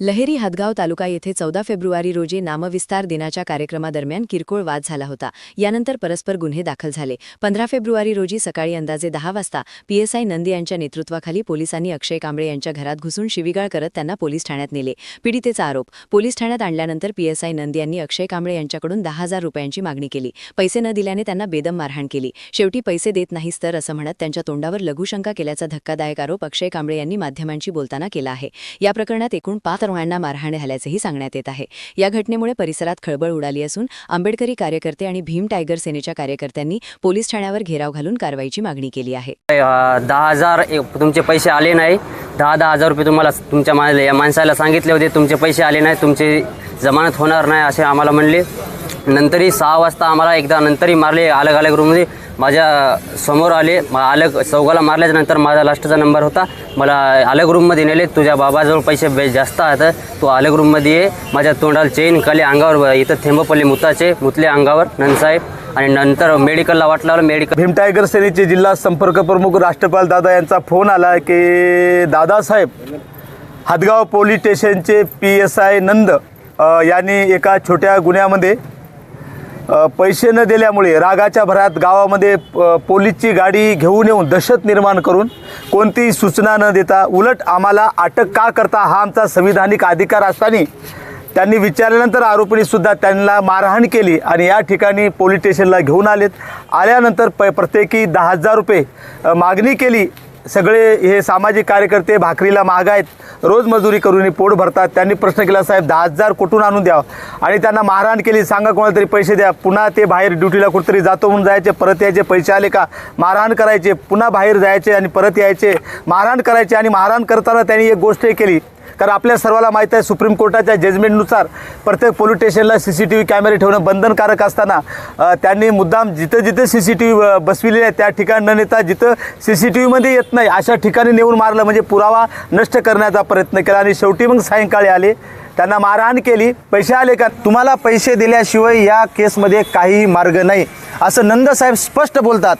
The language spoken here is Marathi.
लहेरी हदगाव तालुका येथे चौदा फेब्रुवारी रोजी नामविस्तार दिनाच्या कार्यक्रमादरम्यान किरकोळ वाद झाला होता. यानंतर परस्पर गुन्हे दाखल झाले. पंधरा फेब्रुवारी रोजी सकाळी अंदाजे दहा वाजता पीएसआय नंदी यांच्या नेतृत्वाखाली पोलिसांनी अक्षय कांबळे यांच्या घरात घुसून शिवीगाळ करत त्यांना पोलीस ठाण्यात नेले. पीडितेचा आरोप पोलीस ठाण्यात आणल्यानंतर पीएसआय नंदी यांनी अक्षय कांबळे यांच्याकडून दहा हजार रुपयांची मागणी केली. पैसे न दिल्याने त्यांना बेदम मारहाण केली. शेवटी पैसे देत नाहीस तर असं म्हणत त्यांच्या तोंडावर लघुशंका केल्याचा धक्कादायक आरोप अक्षय कांबळे यांनी माध्यमांशी बोलताना केला आहे. या प्रकरणात एकूण पाच तरुणांना मारहाण झाल्याचंही सांगण्यात येत आहे. या घटनेमुळे परिसरात खळबळ उडाली असून आंबेडकरी कार्यकर्ते आणि भीम टायगर सेनेच्या कार्यकर्त्यांनी पोलीस ठाण्यावर घेराव घालून कारवाईची मागणी केली आहे. दहा हजार तुमचे पैसे आले नाही. दहा दहा हजार रुपये तुम्हाला तुमच्या या माणसाला सांगितले होते. तुमचे पैसे आले नाही. तुमची जमानत होणार नाही असे आम्हाला म्हणले. नंतरही सहा वाजता आम्हाला एकदा नंतरही मारले अलग अलग रूममध्ये माझ्यासमोर आले आलग अलग चौघाला मारल्याच्यानंतर माझा लास्टचा नंबर होता. मला अलग रूममध्ये नेले तुझ्या बाबाजवळ पैसे बे जास्त आहेत. तू अलग रूममध्ये ये. माझ्या तोंडाला चेन खाली अंगावर इथं थेंब पडले मुताचे मुतले अंगावर नंदसाहेब आणि नंतर मेडिकलला वाटलं मेडिकल भीम टायगर सेनेचे जिल्हा संपर्क प्रमुख राष्ट्रपाल दादा यांचा फोन आला की दादासाहेब हदगाव पोलीस स्टेशनचे पी एस आय नंद यांनी एका छोट्या गुन्ह्यामध्ये पैसे न दिल्यामुळे रागाच्या भरात गावामध्ये पोलीसची गाडी घेऊन येऊन दहशत निर्माण करून कोणतीही सूचना न देता उलट आम्हाला अटक का करता हा आमचा संविधानिक अधिकार असताना त्यांनी विचारल्यानंतर आरोपींनीसुद्धा त्यांना मारहाण केली आणि या ठिकाणी पोलीस स्टेशनला घेऊन आलेत. आल्यानंतर प प्रत्येकी दहा हजार रुपये मागणी केली. सगळे हे सामाजिक कार्यकर्ते भाकरीला महाग आहेत. रोज मजुरी करून पोट भरतात. त्यांनी प्रश्न केला साहेब दहा हजार कुठून आणून द्या? आणि त्यांना मारहाण केली. सांगा कोणाला तरी पैसे द्या. पुन्हा ते बाहेर ड्युटीला कुठेतरी जातो म्हणून जायचे. परत यायचे. पैसे आले का? मारहाण करायचे. पुन्हा बाहेर जायचे आणि परत यायचे. मारहाण करायचे आणि मारहाण करताना त्यांनी एक गोष्ट केली. कारण आपल्या सर्वाला माहीत आहे सुप्रीम कोर्टाच्या जजमेंटनुसार प्रत्येक पोलीस स्टेशनला सी सी टी व्ही कॅमेरे ठेवणं बंधनकारक असताना त्यांनी मुद्दाम जिथं जिथं सी सी टी व्ही बसविलेले आहे त्या ठिकाणी न नेता जिथं सी सी टी व्हीमध्ये येत नाही अशा ठिकाणी नेऊन मारलं म्हणजे पुरावा नष्ट करण्याचा प्रयत्न केला आणि शेवटी मग सायंकाळी आले. त्यांना मारहाण केली. पैसे आले का? तुम्हाला पैसे दिल्याशिवाय या केसमध्ये काही मार्ग नाही. असं नंदसाहेब स्पष्ट बोलतात.